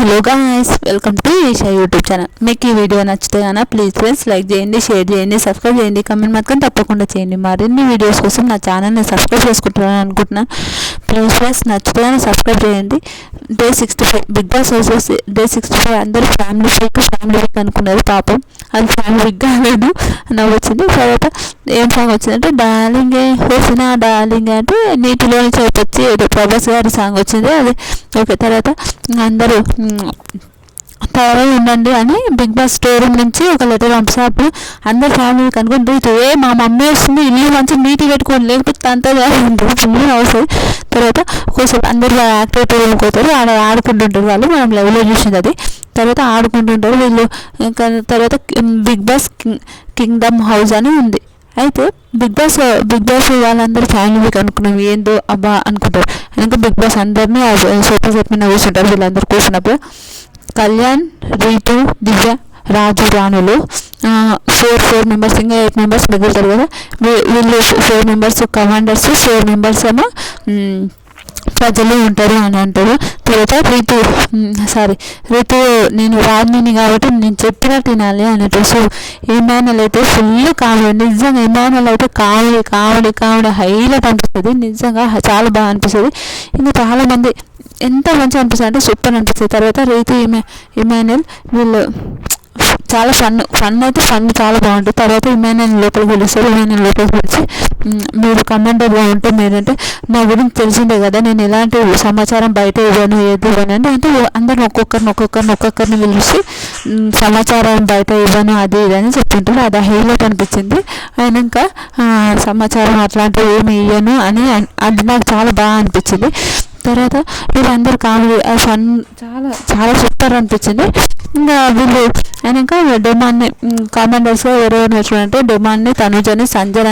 Hello guys welcome to Isha YouTube channel మీకు ఈ video నచ్చితే కనుక ప్లీజ్ ఫ్రెండ్స్ లైక్ చేయండి షేర్ చేయండి సబ్స్క్రైబ్ చేయండి కమెంట్ మాత్రం తప్పకుండా చేయండి. మరిన్ని వీడియోస్ కోసం నా ఛానల్ని సబ్స్క్రైబ్ చేసుకుంటున్నాను అనుకుంటున్నాను ప్లీజ్ ఫ్రెండ్స్ నచ్చితే సబ్స్క్రైబ్ చేయండి. Day sixty five Bigg Boss వచ్చేసి డే సిక్స్టీ ఫైవ్ అందరూ ఫ్యామిలీ వీక్ ఫ్యామిలీ వీక్ అనుకున్నారు పాపం. అది సాంగ్ వీక్ కాలేదు నవ్వు వచ్చింది తర్వాత ఏం సాంగ్ వచ్చిందంటే డార్లింగ్ వచ్చిన డార్లింగ్ అంటే నీటిలోని చేపొచ్చి ఏదో ప్రభాస్ గారి సాంగ్ వచ్చింది. అది ఓకే. తర్వాత అందరూ తయారై ఉండండి అని బిగ్ బాస్ స్టోర్ రూమ్ నుంచి ఒక లెటర్ పంపిస్తే అప్పుడు అందరు ఫ్యామిలీ కనుక్కుంటారు ఏ మా మమ్మీ వస్తుంది ఇల్లు మంచి నీటి పెట్టుకోండి లేకపోతే అంతా ఫుల్ అవసరం తర్వాత ఒకసారి అందరు యాక్టివిటీ రూమ్కి పోతారు ఆడ ఆడుకుంటుంటారు వాళ్ళు మనం లైవ్లో చూసింది అది. తర్వాత ఆడుకుంటుంటారు వీళ్ళు. ఇంకా తర్వాత బిగ్ బాస్ కింగ్డమ్ హౌస్ అని ఉంది. అయితే బిగ్ బాస్ బిగ్ బాస్ వాళ్ళందరూ ఫ్యామిలీకి అనుకున్నాం ఏందో అబ్బా అనుకుంటారు. ఇంకా బిగ్ బాస్ అందరినీ సోఫా సెట్ మీద కూర్చుంటారు వీళ్ళందరూ కూర్చున్నప్పుడు. కళ్యాణ్ రీతు దివ్య రాజు రాణులు. ఫోర్ ఫోర్ మెంబర్స్ ఇంకా ఎయిట్ మెంబర్స్ మిగులుతారు కదా. వీళ్ళు four members commanders four members ఏమో ప్రజలు ఉంటారు అని అంటారు. తర్వాత రీతు సారీ రీతు నేను రాజుని కాబట్టి నేను చెప్పినట్టు తినాలి అన్నట్టు సో ఇమానుల్ అయితే ఫుల్ కామెడీ నిజంగా ఇమానుల్ అయితే కామెడీ కామెడీ కామెడీ హైలైట్ అనిపిస్తుంది నిజంగా చాలా బాగా అనిపిస్తుంది. ఇంకా చాలామంది ఎంత మంచిగా అనిపిస్తుంది అంటే సూపర్ అనిపిస్తుంది. తర్వాత రీతి ఇమే ఇమానుల్ వీళ్ళు చాలా ఫన్ ఫన్ అయితే ఫన్ చాలా బాగుంటుంది. తర్వాత ఇమానుల్ లోపలికి పిలుస్తారు ఇమానుల్ లోపలికి పిలిచి మీరు కమాండర్గా ఉంటే మీరంటే నా గురించి తెలిసిందే కదా నేను ఎలాంటి సమాచారం బయట ఇవ్వను ఏది ఇవ్వను అంటే అంటే అందరిని ఒక్కొక్కరిని ఒక్కొక్కరిని ఒక్కొక్కరిని పిలిచి సమాచారం బయట ఇవ్వను అది ఇది అని చెప్తుంటారు. అది హైలైట్ అనిపించింది. అయినాక సమాచారం అట్లాంటివి ఏమి ఇవ్వను అని అది నాకు చాలా బాగా అనిపించింది. తర్వాత వీళ్ళందరూ కామెడీ ఆ ఫన్ చాలా చాలా సూపర్ అనిపించింది. ఇంకా వీళ్ళు అయినాక డొమాన్ని కమాండర్స్గా ఎవరెవరు వచ్చినారంటే డొమాన్ని తనుజని సంజయ్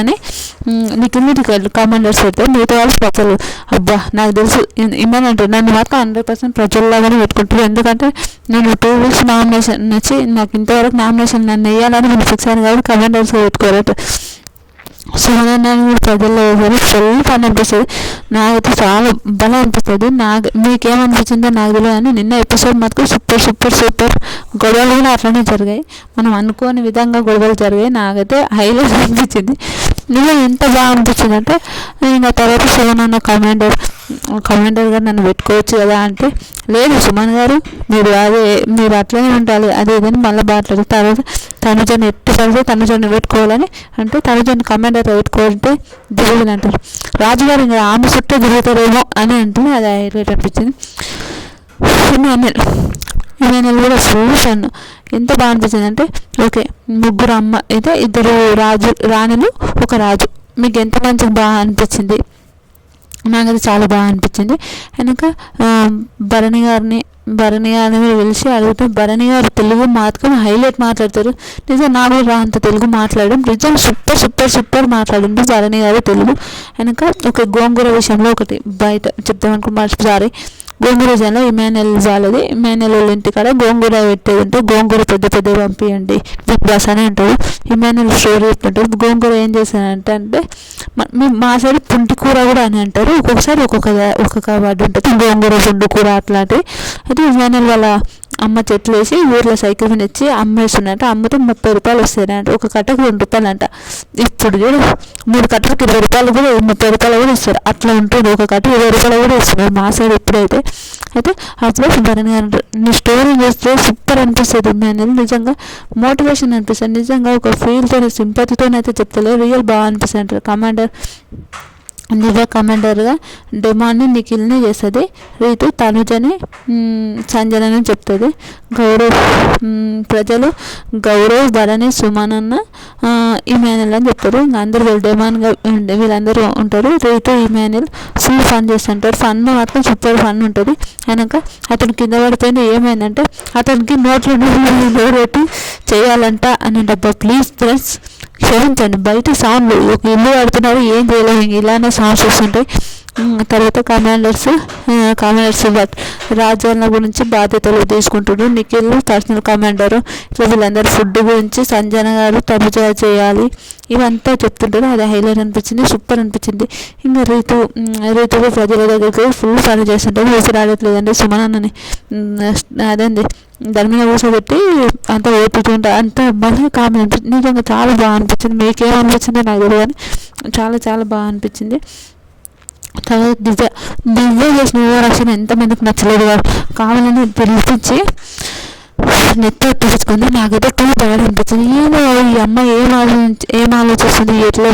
నిఖిల్ని కమాండర్స్ పెడతారు మిగతా వాళ్ళు ప్రజలు. అబ్బా నాకు తెలుసు ఇమ్మనంటే నన్ను మాత్రం హండ్రెడ్ పర్సెంట్ ప్రజల్లాగానే పెట్టుకుంటారు. ఎందుకంటే నేను టూ వీక్స్ నామినేషన్ వచ్చి నాకు ఇంతవరకు నామినేషన్ నన్ను వేయాలని నేను ఫిక్స్ అయ్యాను కాబట్టి కమెండర్స్ పెట్టుకోరు సుమనన్నాను కూడా ప్రజల్లో వేసారు ఫుల్ పని అనిపిస్తుంది నాకైతే చాలా బలం అనిపిస్తుంది నాకు మీకేమనిపించిందో నాకు తెలియదు. కానీ నిన్న ఎపిసోడ్ మాత్రం సూపర్ సూపర్ సూపర్. గొడవలు కూడా అట్లనే జరిగాయి. మనం అనుకోని విధంగా గొడవలు జరిగాయి. నాకైతే హైలైట్ అనిపించింది. నిన్న ఎంత బాగా అనిపించింది అంటే ఇంకా తర్వాత సుమన్ అన్న కమాండర్ కమాండర్ గారు నన్ను పెట్టుకోవచ్చు కదా అంటే లేదు సుమన్ గారు మీరు అదే మీరు అట్లనే ఉండాలి అదే కానీ మళ్ళీ బాగా తర్వాత తనుజని ఎట్టు పడితే తనుజని పెట్టుకోవాలని అంటే తనుజని కమాండర్ పెట్టుకోవాలంటే దిగులు అంటారు. రాజుగారు ఇంకా ఆమె చుట్టూ తిరుగుతారేమో అని అంటే అది హైలైట్ అనిపించింది. ఇమానుయల్ ఇమానుయల్ కూడా ఫుల్ ఫన్ ఎంత బాగా అనిపించింది అంటే ఓకే ముగ్గురు అమ్మ అయితే ఇద్దరు రాజు రాణులు ఒక రాజు. మీకు ఎంత మంచిగా బాగా అనిపించింది? నాకైతే చాలా బాగా అనిపించింది. వెనక భరణి గారిని భరణి గారిని మీరు పిలిచి అడిగితే భరణి గారు తెలుగు మాత్రం హైలైట్ మాట్లాడతారు. నిజం నాకు కూడా రా అంత తెలుగు మాట్లాడడం నిజం సూపర్ సూపర్ సూపర్ మాట్లాడింది భరణి గారు తెలుగు. వెనక ఒక గోంగూర విషయంలో ఒకటి బయట చెప్తామనుకో మర్చిపోసారి గోంగూర జనం ఇమానుయల్ వాళ్ళది ఇమానుయల్ వాళ్ళ ఇంటికాడ గోంగూర పెట్టేది ఉంటే గోంగూర పెద్ద పెద్ద పంపించండి బిగ్ బాస్ అని అంటాడు ఇమానుయల్ స్టోరీ చెప్తుంటాడు గోంగూర ఏం చేశానంటే అంటే మా సైడ్ పుంటి కూర కూడా అని అంటారు. ఒక్కొక్కసారి ఒక్కొక్క ఒక్కొక్క వర్డ్ ఉంటుంది. గోంగూర పుండు కూర అట్లాంటివి. అయితే ఇమానుయల్ వాళ్ళ అమ్మ చెట్లు వేసి ఊర్లో సైకిల్ మీద ఇచ్చి అమ్మేస్తున్నట్ట అమ్మితే ముప్పై రూపాయలు వస్తాయి అంట ఒక కట్టకు రెండు రూపాయలు అంట ఇప్పుడు చూడు మూడు కట్టలకు ఇరవై రూపాయలు కూడా ముప్పై రూపాయలు కూడా ఇస్తారు అట్లా ఉంటుంది. ఒక కట్ట ఇరవై రూపాయలు కూడా ఇస్తున్నారు మా సైడ్ ఇప్పుడైతే అయితే అప్పుడు భరణి గారు అంటారు, నీ స్టోరీ చూస్తే సూపర్ అనిపిస్తుంది అనేది నిజంగా మోటివేషన్ అనిపిస్తుంది. నిజంగా ఒక ఫీల్తో సింపతితోనైతే చెప్తలేదు రియల్ బాగా అనిపిస్తుంది అంటారు. కమాండర్ దివ్య కమాండర్గా డెమాన్ని నిఖిల్ని చేస్తుంది. రీతు తనుజని సంజనని చెప్తుంది. గౌరవ్ ప్రజలు గౌరవ్ భరణి సుమనన్న ఆ, అని చెప్తారు. ఇంకా అందరు వీళ్ళు డెమాన్గా వీళ్ళందరూ ఉంటారు. రీతు ఇమానుయల్ ఫుల్ ఫన్ చేస్తుంటారు. ఫన్ మాత్రం సూపర్ ఫన్ ఉంటుంది. అనక అతను కింద పడిపోయింది ఏమైందంటే అతనికి నోట్లో నోరు చేయాలంట అని డబ్బా ప్లీజ్ ఫ్రెండ్స్ క్షమించండి బయట సౌండ్లు ఒక ఇల్లు కడుతున్నారు ఏం చేయలేము ఇలానే సౌండ్స్ వస్తుంటాయి. తర్వాత కమాండర్స్ కమాండర్స్ బట్ రాజన్న గురించి బాధ్యతలు తీసుకుంటున్నారు నిఖిల్ పర్సనల్ కమాండర్. ఇట్లా వీళ్ళందరూ ఫుడ్ గురించి సంజన గారు తనుజ చేయాలి. ఇవంతా చెప్తుంటారు. అది హైలైట్ అనిపించింది. సూపర్ అనిపించింది. ఇంకా రీతు రీతు ప్రజల దగ్గరికి ఫుల్ పని చేస్తుంటారు ఊసి రావట్లేదండి. సుమనన్నని అదేంది? దాని మీద కూర్చోబెట్టి అంత ఓపుతుంటే అంత బాగా కామెడీ అనిపించింది. నిజంగా చాలా బాగా అనిపించింది. మీకేమనిపించింది నాకు తెలియదు కానీ చాలా చాలా బాగా అనిపించింది. తర్వాత డిజైన్ దివ్య చేసిన ఓవరాక్షన్ ఎంతమందికి నచ్చలేదు కావాలని పిలిపించి నెత్తి ఎత్తుకుంది నాకైతే టూ బ్యాడ్ అనిపించింది. ఏమో ఈ అమ్మాయి ఏం ఆలోచించి ఏం ఆలోచిస్తుంది ఎట్లా?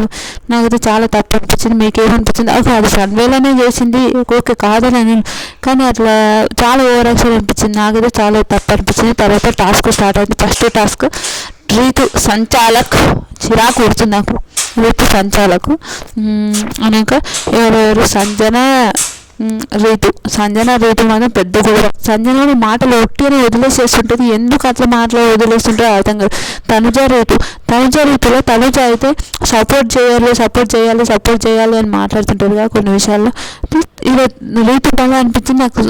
నాకైతే చాలా తప్పు అనిపించింది. మీకు ఏమనిపించింది ఓకే అది సన్వేలోనే చేసింది. ఓకే కాదని కానీ అట్లా చాలా ఓవర్ యాక్షన్ అనిపించింది. నాకైతే చాలా తప్పు అనిపించింది. తర్వాత టాస్క్ స్టార్ట్ అయింది. ఫస్ట్ టాస్క్ రీతు సంచాలక్ చిరాకు కూర్చుంది నాకు. రీతు సంచాలకు. అనేక ఎవరెవరు సంజన రీతు సంజన రీతు మాత్రం పెద్ద గొడవ సంజన మాటలు ఒట్టిని వదిలేసేస్తుంటుంది. ఎందుకు అట్లా మాటలు వదిలేస్తుంటే అర్థం కాదు. తనుజ రీతు తనుజ రీతులో తనుజ అయితే సపోర్ట్ చేయాలి సపోర్ట్ చేయాలి సపోర్ట్ చేయాలి అని మాట్లాడుతుంటారు కదా కొన్ని విషయాల్లో. ఇలా రీతు బాగా అనిపించింది నాకు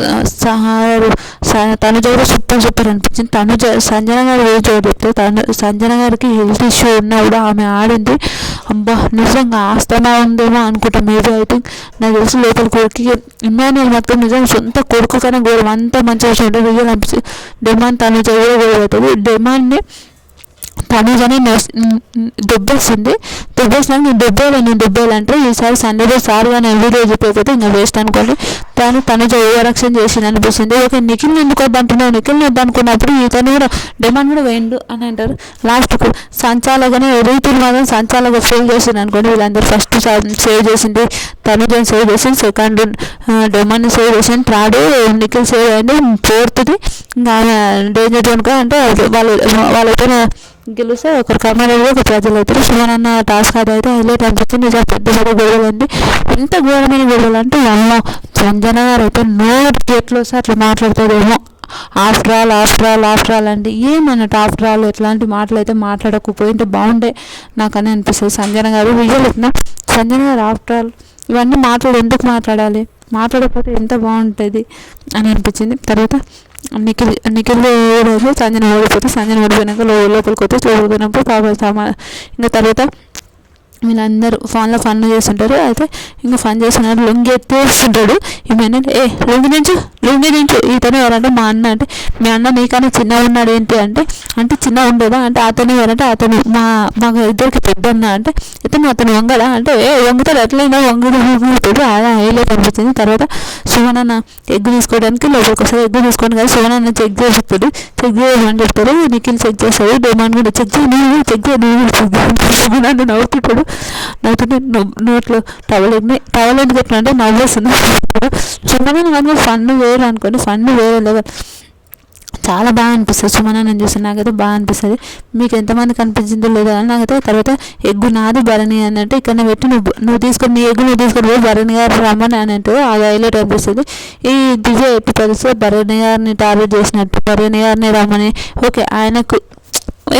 తనుజ కూడా సూపర్ సూపర్ అనిపించింది. తనుజ సంజన గారు ఏ చెప్తే తను సంజన గారికి హెల్త్ ఇష్యూ ఉన్నా కూడా ఆమె ఆడింది. అబ్బా నిజంగా ఆస్తమా ఉందేమో అనుకుంటా. మేబీ ఐ థింక్ నాకు తెలిసి లోపల కొడుకు ఇమ్మాన్యుల్ మాత్రం నిజంగా సొంత కొడుకు కన్నా గౌరవం అంతా మంచిగా ఉంటుంది రియల్ అనిపిస్తుంది. డిమాండ్ తను చదివే గౌరవ అవుతుంది. డిమాండ్ని తనుజని దుబ్బేసింది. దుబ్బేసినాక నేను దుబ్బేయాలి నేను దుబ్బేలు అంటే ఈసారి సండే సార్ నేను వీడియో చెప్పకపోతే ఇంకా వేస్ట్ అనుకోండి. తను తనుజ ఓవరాక్షన్ చేసింది అనిపిస్తుంది. ఓకే నిఖిల్ ఎందుకు వద్దంటున్నావు? నిఖిల్ వద్దనుకున్నప్పుడు ఇతను కూడా డిమాండ్ కూడా వేయండు అని అంటారు. లాస్ట్కు సంచాలకనే రీతులు మాత్రం సంచాలక ఫెయిల్ చేసింది అనుకోండి. వీళ్ళందరూ ఫస్ట్ సేవ్ చేసింది తనుజని సేవ్ చేసింది సెకండ్ డిమాండ్ని సేవ్ చేసింది థర్డ్ నిఖిల్ సేవ్ అయింది ఫోర్త్ది ఇంకా డేంజర్ జోన్ అంటే వాళ్ళు వాళ్ళైతే గెలిస్తే ఒకరు కమ్యూనిటీ ఒక ప్రజలు అవుతారు శివనన్న టాస్క్ అది అయితే హైలైట్ అనిపించింది. నిజం పెద్ద పెద్ద గొడవలు అండి. ఎంత ఘోరమైన గొడవలు అంటే అమ్మో సంజన గారు అయితే నోట్ ఎట్లా వస్తే అట్లా మాట్లాడుతుందేమో after all after all after all అంటే ఏమన్నట్టు ఆఫ్టర్ ఆల్ ఎట్లాంటి మాటలు అయితే మాట్లాడకపోయింటే బాగుండే నాకని అనిపిస్తుంది. సంజన గారు విజువల్ సంజన గారు ఆఫ్టర్ ఆల్ ఇవన్నీ మాట్లాడు ఎందుకు మాట్లాడాలి? మాట్లాడకపోతే ఎంత బాగుంటుంది అని అనిపించింది. తర్వాత నిఖిల్ నిఖిల్ రోజు సంజన ఓడిపోతే సంజన ఓడిపోయినాక లోపలికి వస్తే లోపలికి పోయినప్పుడు పాప సామా ఇంకా తర్వాత వీళ్ళందరూ ఫోన్లో ఫన్ చేస్తుంటారు. అయితే ఇంకా ఫన్ చేస్తున్నారు. లొంగి ఎత్తేస్తుంటాడు ఈమె ఏ లొంగి నుంచి ఏంటి నేను ఇతను ఎవరంటే మా అన్న అంటే మీ అన్న నీకన్నా చిన్న ఉన్నాడు ఏంటి అంటే అంటే చిన్న ఉండేదా? అంటే అతను ఎవరంటే అతను మా మా ఇద్దరికి పెద్ద అన్న అంటే ఇతను అతను వంగడా? అంటే ఏ వంగుతాడు ఎట్లయినా వంగుడు వంగుతాడు అలా హైలైట్ అనిపించింది తర్వాత సువనన్న ఎగ్గు తీసుకోవడానికి లోపలికి వస్తారు ఎగ్గు తీసుకోండి కదా సువనన్న చెక్ చేస్తాడు చెక్ చేయమని చెప్తారు నిఖిల్ చెక్ చేస్తాడు. డిమాండ్ కూడా చెక్ చేయి నువ్వు చెక్ చేయి నువ్వు నన్ను నవ్వుతుంటాడు. నవ్వుతుంటే నోట్లో టవల్ టవల్ ఎందుకు ఎట్లా అంటే నవ్వేస్తుంది. చిన్నగా కానీ ఫన్ వేరు అనుకోండి ఫన్ వేరే లెవెల్. చాలా బాగా అనిపిస్తుంది. సుమన నేను చూసి నాకైతే బాగా అనిపిస్తుంది. మీకు ఎంతమంది కనిపించిందో లేదో అని నాకైతే తర్వాత ఎగ్గు నాది భరణి అని అంటే ఇక్కడ పెట్టి నువ్వు నువ్వు తీసుకొని నీ ఎగ్గు నువ్వు తీసుకొని పోయి భరణి గారు రమ్మని అని అంటే అది హైలైట్ అనిపిస్తుంది. ఈ దివ్య ఎట్టి పరిస్థితి భరణి గారిని టార్గెట్ చేసినట్టు భరణి గారిని రమ్మని. ఓకే ఆయనకు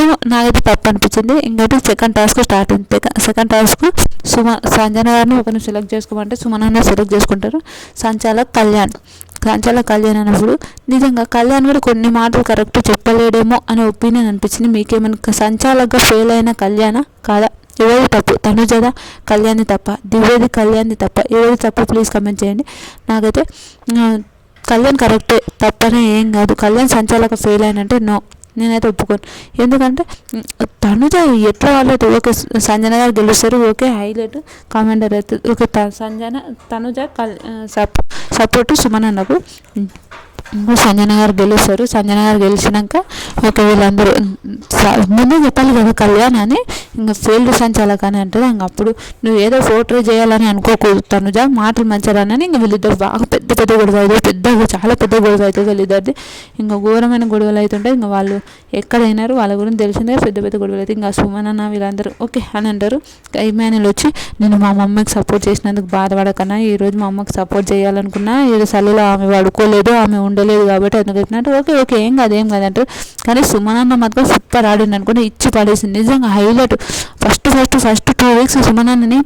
ఏమో నాకైతే తప్పు అనిపించింది. ఇంకైతే సెకండ్ టాస్క్ స్టార్ట్ అయింది. సెకండ్ టాస్క్ సుమ సంజన గారిని ఒకరిని సెలెక్ట్ చేసుకోమంటే సుమననే సెలెక్ట్ చేసుకుంటారు. సంచాలక్ కళ్యాణ్. సంచాలక్ కళ్యాణ్ అన్నప్పుడు నిజంగా కళ్యాణ్ కూడా కొన్ని మాటలు కరెక్ట్ చెప్పలేడేమో అనే ఒపీనియన్ అనిపించింది. మీకేమైనా సంచాలకగా ఫెయిల్ అయిన కళ్యాణ కాదా? ఎవరి తప్పు? తనుజద? కళ్యాణి తప్ప. దివ్యది కళ్యాణి తప్ప. ఎవరి తప్పు? ప్లీజ్ కమెంట్ చేయండి. నాకైతే కళ్యాణ్ కరెక్టే తప్పనే ఏం కాదు. కళ్యాణ్ సంచాలక ఫెయిల్ అయినంటే నో నేనైతే ఒప్పుకోను. ఎందుకంటే తనుజ ఎట్లా వాళ్ళైతే ఓకే సంజన గారు గెలుస్తారు. ఓకే హైలైట్ కామెంటర్ అయితే ఓకే సంజన తనుజ కల్ సపోర్టు సుమన్ అన్నకు. సంజన గారు గెలుస్తారు. సంజన గారు గెలిచినాక ఒక వీళ్ళందరూ ముందు చెప్పాలి కదా కళ్యాణ్ అని. ఇంకా ఫీల్డ్ సంచాలక అని అంటుంది ఇంక అప్పుడు నువ్వు ఏదో ఫోటో చేయాలని అనుకోకూడదు తనుజ మాటలు మంచిరానని ఇంకా వీళ్ళిద్దరు బాగా పెద్ద పెద్ద గొడవ అవుతుంది పెద్ద చాలా పెద్ద గొడవ అవుతుంది వీళ్ళిద్దరిది. ఇంకా ఘోరమైన గొడవలు అవుతుంటాయి. ఇంకా వాళ్ళు ఎక్కడైనారు వాళ్ళ గురించి తెలిసిందే పెద్ద పెద్ద గొడవలు అయితే ఇంకా సుమన్ అన్న వీళ్ళందరూ ఓకే అని అంటారు. ఇమానులు వచ్చి నేను మా మమ్మీకి సపోర్ట్ చేసినందుకు బాధపడకన్నా. ఈరోజు మా అమ్మకి సపోర్ట్ చేయాలనుకున్నా. ఏదో సల్లులో ఆమె పడుకోలేదు ఆమె ఉండలేదు కాబట్టి ఎందుకు చెప్పినట్టు ఓకే ఓకే ఏం కాదు ఏం కాదంటారు కానీ సుమనన్న మాత్రం సూపర్ ఆడింది అనుకుంటే ఇచ్చి పడేసింది నిజంగా highlight. First first first two weeks సుమనన్నని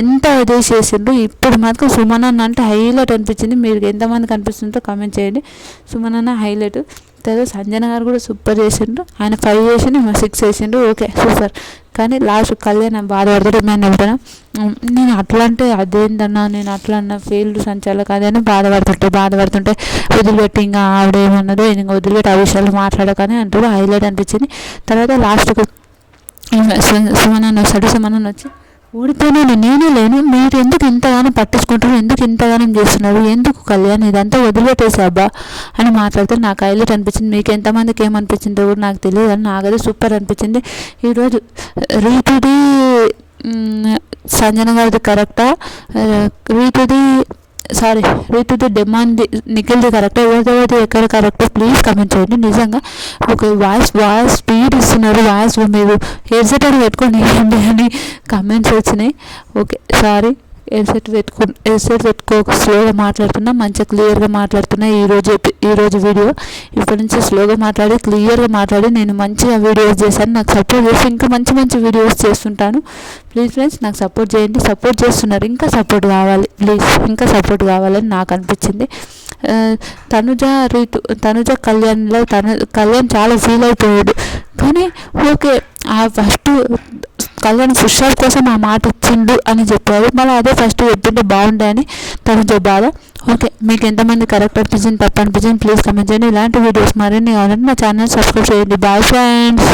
ఎంత ఇది చేసిండ్రు. ఇప్పుడు మాత్రం సుమనన్న అంటే హైలైట్ అనిపించింది. మీరు ఎంతమందికి అనిపిస్తుందో కామెంట్ చేయండి. సుమనన్న హైలైట్. తర్వాత సంజన గారు కూడా సూపర్ చేసిండ్రు. ఆయన ఫైవ్ చేసిండు సిక్స్ చేసిండు. ఓకే సూపర్ కానీ లాస్ట్ కళ్యాణ్ బాధపడతాడు మేము వెళ్తాను నేను అట్లా అంటే అదేంటన్నా నేను అట్లా అన్న ఫీల్డ్ సంచాలక అని బాధపడుతుంటే బాధపడుతుంటే వదిలిపెట్టి ఇంకా ఆవిడేమన్నదో ఇంకా వదిలిపెట్టి ఆ విషయాలు మాట్లాడకనే అంటాడు హైలైట్ అనిపించింది. తర్వాత లాస్ట్కు సుమనాన్ని వస్తాడు సుమనాన్ని వచ్చి ఓడిపోయినాను నేను లేను. మీరు ఎందుకు ఇంతగానో పట్టించుకుంటారు? ఎందుకు ఇంతగానం చేస్తున్నారు? ఎందుకు కళ్యాణ్ ఇదంతా వదిలిపెట్టేసి అబ్బా అని మాట్లాడితే నాకు హైలైట్ అనిపించింది మీకు ఎంతమందికి ఏమనిపించిందో కూడా నాకు తెలియదు. అని నాకైతే సూపర్ అనిపించింది. ఈరోజు రీతుది సంజన గారిది కరెక్టా? రీతుది సారీ రీతుది డిమాండ్ నిఖిల్ది కరెక్ట్? ఎవరిది ఎక్కడ కరెక్ట్? ప్లీజ్ కమెంట్ చేయండి. నిజంగా ఒక వాయిస్ వాయిస్ స్పీడ్ ఇస్తున్నారు. వాయిస్ మీరు హెడ్సెట్ అని పెట్టుకొని అని కమెంట్స్ వచ్చినాయి. ఓకే సారీ హెడ్సెట్ పెట్టుకో హెడ్సెట్ పెట్టుకో స్లోగా మాట్లాడుతున్నా మంచిగా క్లియర్గా మాట్లాడుతున్నా ఈరోజు ఈరోజు వీడియో ఇప్పటి నుంచి స్లోగా మాట్లాడి క్లియర్గా మాట్లాడి నేను మంచిగా వీడియోస్ చేశాను. నాకు సపోర్ట్ చేసి ఇంకా మంచి మంచి వీడియోస్ చేస్తుంటాను. ప్లీజ్ ఫ్రెండ్స్ నాకు సపోర్ట్ చేయండి. సపోర్ట్ చేస్తున్నారు. ఇంకా సపోర్ట్ కావాలి. ప్లీజ్ ఇంకా సపోర్ట్ కావాలని నాకు అనిపించింది. తనుజ రీతు తనుజ కళ్యాణ్లో తను కళ్యాణ్ చాలా ఫీల్ అయిపోయాడు. కానీ ఓకే ఆ ఫస్ట్ కళ్యాణ్ పుష్పాల కోసం ఆ మాట ఇచ్చిండు అని చెప్పారు. మళ్ళీ అదే ఫస్ట్ చెప్పింటే బాగుండే అని తనతో బాధ ఓకే మీకు ఎంతమంది కరెక్ట్ అనిపించింది తప్పు అనిపించింది ప్లీజ్ కమెంట్ చేయండి. ఇలాంటి వీడియోస్ మరిన్ని కావాలంటే నా ఛానల్ సబ్స్క్రైబ్ చేయండి. Bye friends